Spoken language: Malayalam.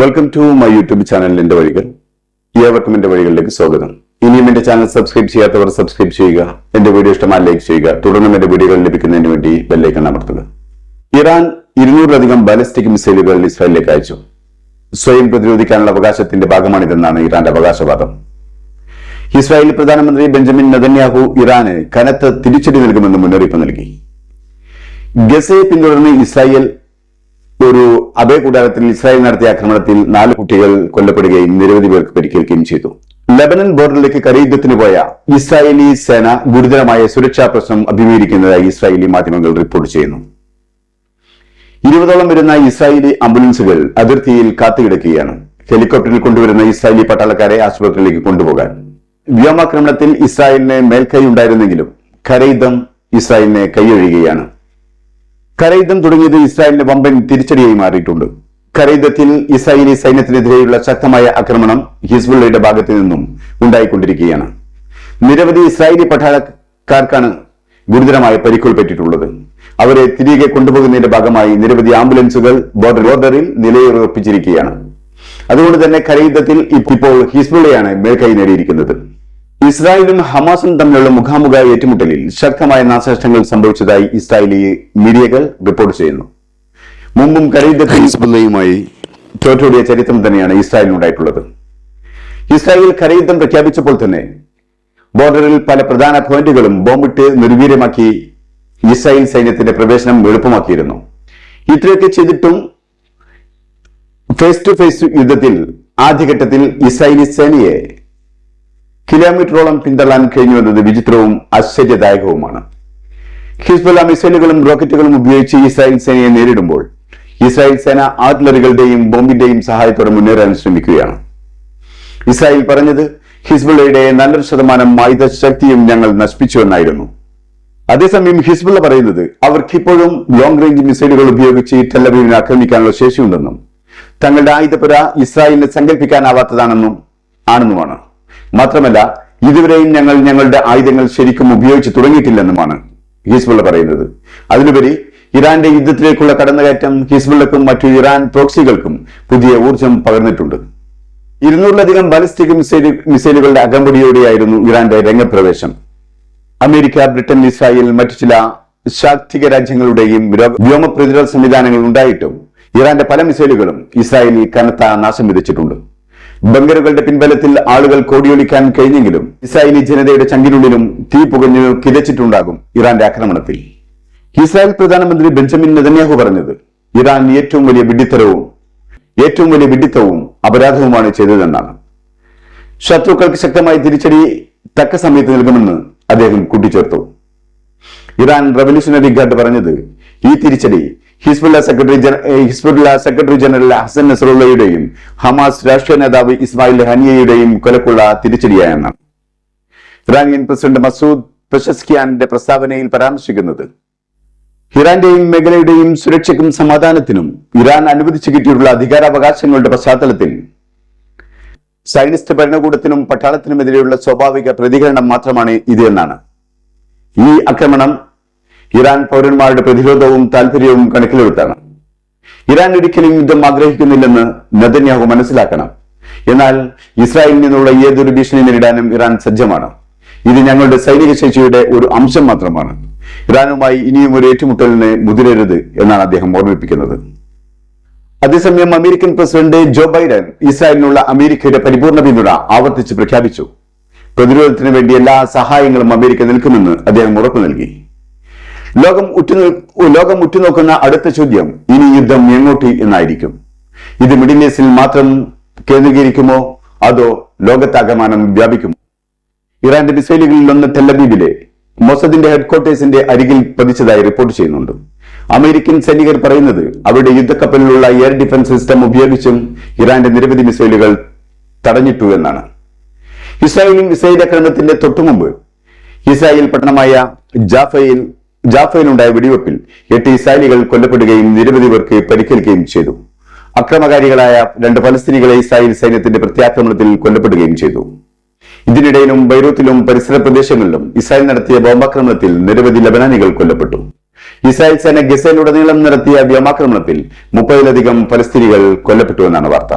Welcome to my YouTube channel വഴികൾ ഏവർക്കും എന്റെ വഴികളിലേക്ക് സ്വാഗതം. ഇനിയും എന്റെ ചാനൽ സബ്സ്ക്രൈബ് ചെയ്യാത്തവർ സബ്സ്ക്രൈബ് ചെയ്യുക എന്റെ വീഡിയോ ഇഷ്ടമായി ലൈക്ക് ചെയ്യുക തുടർന്നും എന്റെ വീഡിയോകൾ ലഭിക്കുന്നതിന് വേണ്ടി ബെല്ലൈക്കൺ അമർത്തുക. ഇറാൻ ഇരുന്നൂറിലധികം ബാലിസ്റ്റിക് മിസൈലുകൾ ഇസ്രായേലിലേക്ക് അയച്ചു. സ്വയം പ്രതിരോധിക്കാനുള്ള അവകാശത്തിന്റെ ഭാഗമാണിതെന്നാണ് ഇറാന്റെ അവകാശവാദം. ഇസ്രായേൽ പ്രധാനമന്ത്രി ബെഞ്ചമിൻ നെതന്യാഹു ഇറാന് കനത്ത തിരിച്ചടി നൽകുമെന്ന് മുന്നറിയിപ്പ് നൽകി. ഗസയെ പിന്തുടർന്ന് ഇസ്രായേൽ ഒരു അഭയകൂടാരത്തിൽ ഇസ്രായേൽ നടത്തിയ ആക്രമണത്തിൽ നാല് കുട്ടികൾ കൊല്ലപ്പെടുകയും നിരവധി പേർക്ക് പരിക്കേൽക്കുകയും ചെയ്തു. ലബനൻ ബോർഡറിലേക്ക് കരയുദ്ധത്തിന് പോയ ഇസ്രായേലി സേന ഗുരുതരമായ സുരക്ഷാ പ്രശ്നം അഭിമുഖീകരിക്കുന്നതായി ഇസ്രായേലി മാധ്യമങ്ങൾ റിപ്പോർട്ട് ചെയ്യുന്നു. ഇരുപതോളം വരുന്ന ഇസ്രായേലി ആംബുലൻസുകൾ അതിർത്തിയിൽ കാത്തുകിടക്കുകയാണ്. ഹെലികോപ്റ്ററിൽ കൊണ്ടുവരുന്ന ഇസ്രായേലി പട്ടാളക്കാരെ ആശുപത്രിയിലേക്ക് കൊണ്ടുപോകാൻ. വ്യോമാക്രമണത്തിൽ ഇസ്രായേലിന് മേൽക്കൈ ഉണ്ടായിരുന്നെങ്കിലും കരയുദ്ധം ഇസ്രായേലിനെ കൈയൊഴിയുകയാണ്. കരയുദ്ധം തുടങ്ങിയത് ഇസ്രായേലിന്റെ വമ്പൻ തിരിച്ചടിയായി മാറിയിട്ടുണ്ട്. കരയുദ്ധത്തിൽ ഇസ്രായേലി സൈന്യത്തിനെതിരെയുള്ള ശക്തമായ ആക്രമണം ഹിസ്ബുള്ളയുടെ ഭാഗത്തു നിന്നും ഉണ്ടായിക്കൊണ്ടിരിക്കുകയാണ്. നിരവധി ഇസ്രായേലി പട്ടാളക്കാർക്കാണ് ഗുരുതരമായ പരിക്കേൽപ്പെട്ടിട്ടുള്ളത് അവരെ തിരികെ കൊണ്ടുപോകുന്നതിന്റെ ഭാഗമായി നിരവധി ആംബുലൻസുകൾ ബോർഡർ ബോർഡറിൽ നിലയുറപ്പിച്ചിരിക്കുകയാണ്. അതുകൊണ്ട് തന്നെ കരയുദ്ധത്തിൽ ഇപ്പോൾ ഹിസ്ബുള്ളയാണ് മേൽക്കൈ നേടിയിരിക്കുന്നത്. ഇസ്രായേലും ഹമാസും തമ്മിലുള്ള മുഖാമുഖ ഏറ്റുമുട്ടലിൽ ശക്തമായ നാശനഷ്ടങ്ങൾ സംഭവിച്ചതായി ഇസ്രായേലി മീഡിയകൾ റിപ്പോർട്ട് ചെയ്യുന്നു. മുമ്പും കരയുദ്ധയുമായി തോറ്റോടിയ ചരിത്രം തന്നെയാണ് ഇസ്രായേലിനുണ്ടായിട്ടുള്ളത്. ഇസ്രായേൽ കരയുദ്ധം പ്രഖ്യാപിച്ചപ്പോൾ തന്നെ ബോർഡറിൽ പല പ്രധാന പോയിന്റുകളും ബോംബിട്ട് നിർവീര്യമാക്കി ഇസ്രായേൽ സൈന്യത്തിന്റെ പ്രവേശനം എളുപ്പമാക്കിയിരുന്നു. ഇത്രയൊക്കെ ചെയ്തിട്ടും ഫേസ് ടു ഫേസ് യുദ്ധത്തിൽ ആദ്യഘട്ടത്തിൽ ഇസ്രായേലി സേനയെ കിലോമീറ്ററോളം പിന്തള്ളാൻ കഴിഞ്ഞുവെന്നത് വിചിത്രവും ആശ്ചര്യദായകവുമാണ്. ഹിസ്ബുല്ല മിസൈലുകളും റോക്കറ്റുകളും ഉപയോഗിച്ച് ഇസ്രായേൽ സേനയെ നേരിടുമ്പോൾ ഇസ്രായേൽ സേന ആർട്ടിലറികളുടെയും ബോംബിന്റെയും സഹായത്തോടെ മുന്നേറാൻ ശ്രമിക്കുകയാണ്. ഇസ്രായേൽ പറഞ്ഞത് ഹിസ്ബുള്ളയുടെ നല്ലൊരു ശതമാനം ആയുധ ശക്തിയും ഞങ്ങൾ നശിപ്പിച്ചുവെന്നായിരുന്നു. അതേസമയം ഹിസ്ബുള്ള പറയുന്നത് അവർക്ക് ഇപ്പോഴും ലോങ് റേഞ്ച് മിസൈലുകൾ ഉപയോഗിച്ച് ടെല്ലവീവിനെ ആക്രമിക്കാനുള്ള ശേഷിയുണ്ടെന്നും തങ്ങളുടെ ആയുധപുര ഇസ്രായേലിനെ സങ്കല്പിക്കാനാവാത്തതാണെന്നും ആണെന്നുമാണ്. മാത്രമല്ല ഇതുവരെയും ഞങ്ങൾ ഞങ്ങളുടെ ആയുധങ്ങൾ ശരിക്കും ഉപയോഗിച്ച് തുടങ്ങിയിട്ടില്ലെന്നുമാണ് ഹിസ്ബുള്ള പറയുന്നത്. അതിലുപരി ഇറാന്റെ യുദ്ധത്തിലേക്കുള്ള കടന്നുകയറ്റം ഹിസ്ബുള്ളക്കും മറ്റു ഇറാൻ പ്രോക്സികൾക്കും പുതിയ ഊർജം പകർന്നിട്ടുണ്ട്. ഇരുന്നൂറിലധികം ബാലിസ്റ്റിക് മിസൈൽ മിസൈലുകളുടെ അകമ്പടിയോടെയായിരുന്നു ഇറാന്റെ രംഗപ്രവേശം. അമേരിക്ക ബ്രിട്ടൻ ഇസ്രായേൽ മറ്റു ചില ശാക്തിക രാജ്യങ്ങളുടെയും വ്യോമ പ്രതിരോധ സംവിധാനങ്ങൾ ഉണ്ടായിട്ടും ഇറാന്റെ പല മിസൈലുകളും ഇസ്രായേലിൽ കനത്ത നാശം വിതച്ചിട്ടുണ്ട്. ബങ്കറുകളുടെ പിൻബലത്തിൽ ആളുകൾ കോടിയൊലിക്കാൻ കഴിഞ്ഞെങ്കിലും ഇസ്രായേലി ജനതയുടെ ചങ്കിനുള്ളിലും തീ പുകഞ്ഞു കിതച്ചിട്ടുണ്ടാകും ഇറാന്റെ ആക്രമണത്തിൽ. ഇസ്രായേൽ പ്രധാനമന്ത്രി ബെഞ്ചമിൻ നെതന്യാഹു പറഞ്ഞത് ഇറാൻ ഏറ്റവും വലിയ വിഡിത്തരവും ഏറ്റവും വലിയ വിഡിത്തവും അപരാധവുമാണ് ചെയ്തതെന്നാണ്. ശത്രുക്കൾക്ക് ശക്തമായി തിരിച്ചടി തക്ക സമയത്ത് നൽകുമെന്ന് അദ്ദേഹം കൂട്ടിച്ചേർത്തു. ഇറാൻ റവല്യൂഷണറി ഗാർഡ് പറഞ്ഞത് ഈ തിരിച്ചടി ഹിസ്ബുള്ള സെക്രട്ടറി ഏഹ് സെക്രട്ടറി ജനറൽ ഹസൻ നസറുള്ളയുടെയും ഹമാസ് രാഷ്ട്രീയ നേതാവ് ഇസ്മായിൽ ഹനിയയുടെയും കൊലക്കുള്ള തിരിച്ചടിയായെന്നാണ് ഇറാനിയൻ പ്രസിഡന്റ് മസൂദ് പെഷസ്കിയാന്റെ പ്രസ്താവനയിൽ പരാമർശിക്കുന്നത്. ഇറാന്റെയും മേഖലയുടെയും സുരക്ഷയ്ക്കും സമാധാനത്തിനും ഇറാൻ അനുവദിച്ചു കിട്ടിയിട്ടുള്ള അധികാരാവകാശങ്ങളുടെ പശ്ചാത്തലത്തിൽ സൈനിസ്റ്റ് ഭരണകൂടത്തിനും പട്ടാളത്തിനുമെതിരെയുള്ള സ്വാഭാവിക പ്രതികരണം മാത്രമാണ് ഇത് എന്നാണ്. ഈ ആക്രമണം ഇറാൻ പൗരന്മാരുടെ പ്രതിരോധവും താല്പര്യവും കണക്കിലെടുത്താണ്. ഇറാൻ ഒരിക്കലും യുദ്ധം ആഗ്രഹിക്കുന്നില്ലെന്ന് നെതന്യാഹു മനസ്സിലാക്കണം. എന്നാൽ ഇസ്രായേലിൽ നിന്നുള്ള ഏതൊരു ഭീഷണി നേരിടാനും ഇറാൻ സജ്ജമാണ്. ഇത് ഞങ്ങളുടെ സൈനിക ശേഷിയുടെ ഒരു അംശം മാത്രമാണ്. ഇറാനുമായി ഇനിയും ഒരു ഏറ്റുമുട്ടലിന് മുതിരരുത് എന്നാണ് അദ്ദേഹം ഓർമ്മിപ്പിക്കുന്നത്. അതേസമയം അമേരിക്കൻ പ്രസിഡന്റ് ജോ ബൈഡൻ ഇസ്രായേലിനുള്ള അമേരിക്കയുടെ പരിപൂർണ പിന്തുണ ആവർത്തിച്ച് പ്രഖ്യാപിച്ചു. പ്രതിരോധത്തിന് വേണ്ടി എല്ലാ സഹായങ്ങളും അമേരിക്ക നിൽക്കുമെന്ന് അദ്ദേഹം ഉറപ്പു നൽകി. ലോകം ഉറ്റുനോ ലോകം ഉറ്റുനോക്കുന്ന അടുത്ത ചോദ്യം ഇനി യുദ്ധം എങ്ങോട്ട് എന്നായിരിക്കും? ഇത് മിഡിൽ ഈസ്റ്റിൽ മാത്രം കേന്ദ്രീകരിക്കുമോ? അതോ ലോകത്താകമാനം വ്യാപിക്കുമോ? ഇറാന്റെ മിസൈലുകളിൽ ഒന്ന് തെല്ലബീബിലെ മൊസദിന്റെ ഹെഡ്ക്വാർട്ടേഴ്സിന്റെ അരികിൽ പതിച്ചതായി റിപ്പോർട്ട് ചെയ്യുന്നുണ്ട്. അമേരിക്കൻ സൈനികർ പറയുന്നത് അവരുടെ യുദ്ധക്കപ്പലിലുള്ള എയർ ഡിഫൻസ് സിസ്റ്റം ഉപയോഗിച്ചും ഇറാന്റെ നിരവധി മിസൈലുകൾ തടഞ്ഞിട്ടു എന്നാണ്. ഇസ്രായേലിൽ മിസൈൽ ആക്രമണത്തിന്റെ തൊട്ടുമുമ്പ് ഇസ്രായേൽ പട്ടണമായ ജാഫയിൽ ജാഫയിലുണ്ടായ വെടിവെപ്പിൽ എട്ട് ഇസ്രായേലികൾ കൊല്ലപ്പെടുകയും നിരവധി പേർക്ക് പരിക്കേൽക്കുകയും ചെയ്തു. അക്രമകാരികളായ രണ്ട് ഫലസ്തീനികളെ ഇസ്രായേൽ സൈന്യത്തിന്റെ പ്രത്യാക്രമണത്തിൽ കൊല്ലപ്പെടുകയും ചെയ്തു. ഇതിനിടയിലും ബൈറൂത്തിലും പരിസര പ്രദേശങ്ങളിലും ഇസ്രായേൽ നടത്തിയ ബോംബാക്രമണത്തിൽ നിരവധി ലബനാനികൾ കൊല്ലപ്പെട്ടു. ഇസ്രായേൽ സേന ഗസയിലുടനീളം നടത്തിയ വ്യോമാക്രമണത്തിൽ മുപ്പതിലധികം ഫലസ്തീനികൾ കൊല്ലപ്പെട്ടുവെന്നാണ് വാർത്ത.